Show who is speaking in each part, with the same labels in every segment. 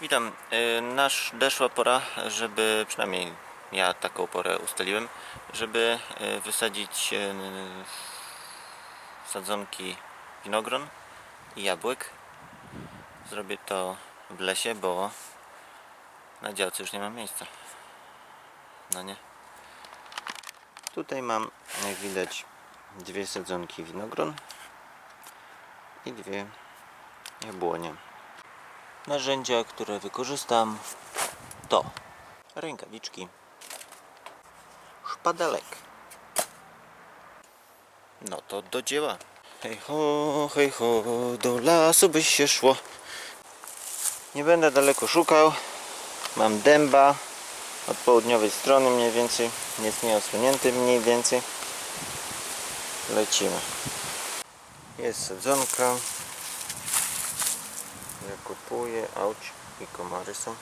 Speaker 1: Witam. Y, Nasz deszła pora, żeby przynajmniej ja taką porę ustaliłem, żeby y, wysadzić y, sadzonki winogron i jabłek. Zrobię to w lesie, bo na działce już nie mam miejsca. No nie. Tutaj mam, jak widać, dwie sadzonki winogron i dwie jabłonie. Narzędzia, które wykorzystam to rękawiczki, szpadelek. No to do dzieła. Hej ho, hej ho, do lasu by się szło. Nie będę daleko szukał. Mam dęba od południowej strony mniej więcej. Jest nieosłonięty mniej więcej. Lecimy. Jest sadzonka. Zakopuję, auć i komary są.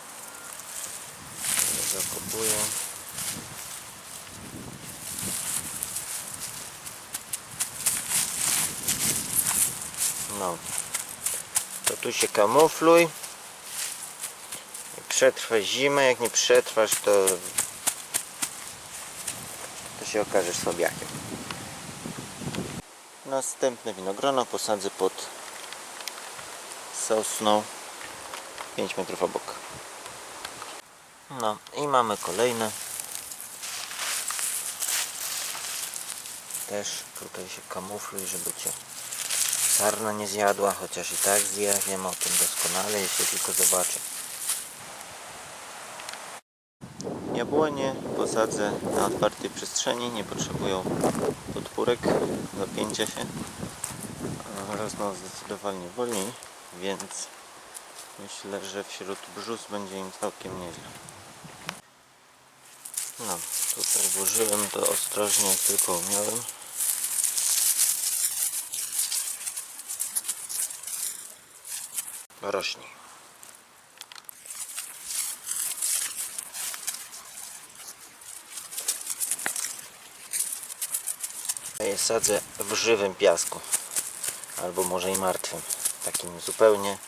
Speaker 1: No. To tu się kamufluj. I Przetrwaj zimę, jak nie przetrwasz to to się okażesz słabiakiem. Następne winogrono posadzę pod sosną 5 metrów obok. No i mamy kolejne. Też tutaj się kamufluj, żeby cię sarna nie zjadła, chociaż i tak zje, wiem o tym doskonale, jeśli tylko zobaczę. Jabłonie posadzę na otwartej przestrzeni, nie potrzebują podpórek, zapięcia się. Rosną zdecydowanie wolniej, więc myślę, że wśród brzus będzie im całkiem nieźle. No, tutaj włożyłem to ostrożnie, jak tylko umiałem. Rośnie. Sadzę w żywym piasku. Albo może i martwym. Takim zupełnie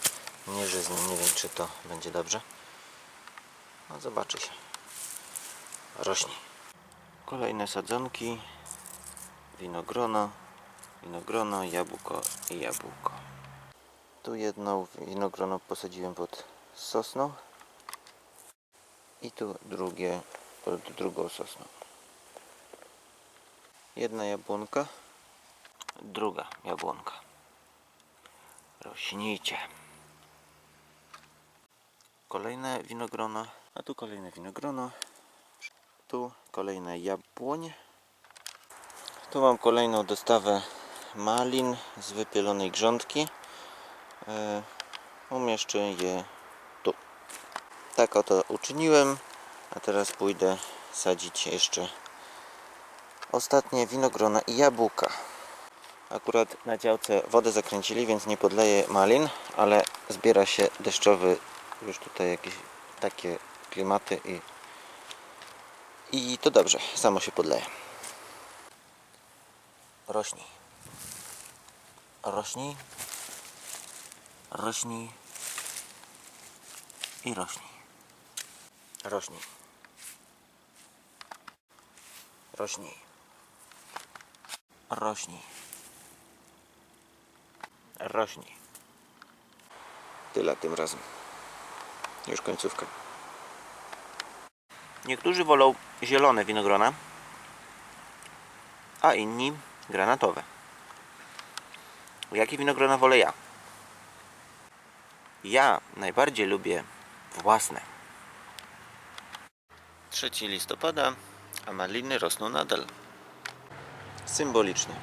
Speaker 1: nieżyznym. Nie wiem czy to będzie dobrze. No zobaczy się. Rośnie. Kolejne sadzonki. Winogrono. Winogrono, jabłko i jabłko. Tu jedną winogrono posadziłem pod sosną. I tu drugie pod drugą sosną. Jedna jabłonka, druga jabłonka. Rośnijcie. Kolejne winogrono, a tu kolejne winogrono. Tu kolejne jabłoń. Tu mam kolejną dostawę malin z wypielonej grządki. E, umieszczę je tu. Tak oto uczyniłem, a teraz pójdę sadzić jeszcze ostatnie winogrona i jabłka. Akurat na działce wodę zakręcili, więc nie podleję malin, ale zbiera się deszczowy już tutaj jakieś takie klimaty i i to dobrze, samo się podleje. Rośnij. Rośnij. Rośnij. I rośnij. Rośnij. Rośnij. Rośnij. Rośnij. Tyle tym razem. Już końcówka. Niektórzy wolą zielone winogrona, a inni granatowe. Jakie winogrona wolę ja? Ja najbardziej lubię własne. 3 listopada, a maliny rosną nadal. Symbolicznie.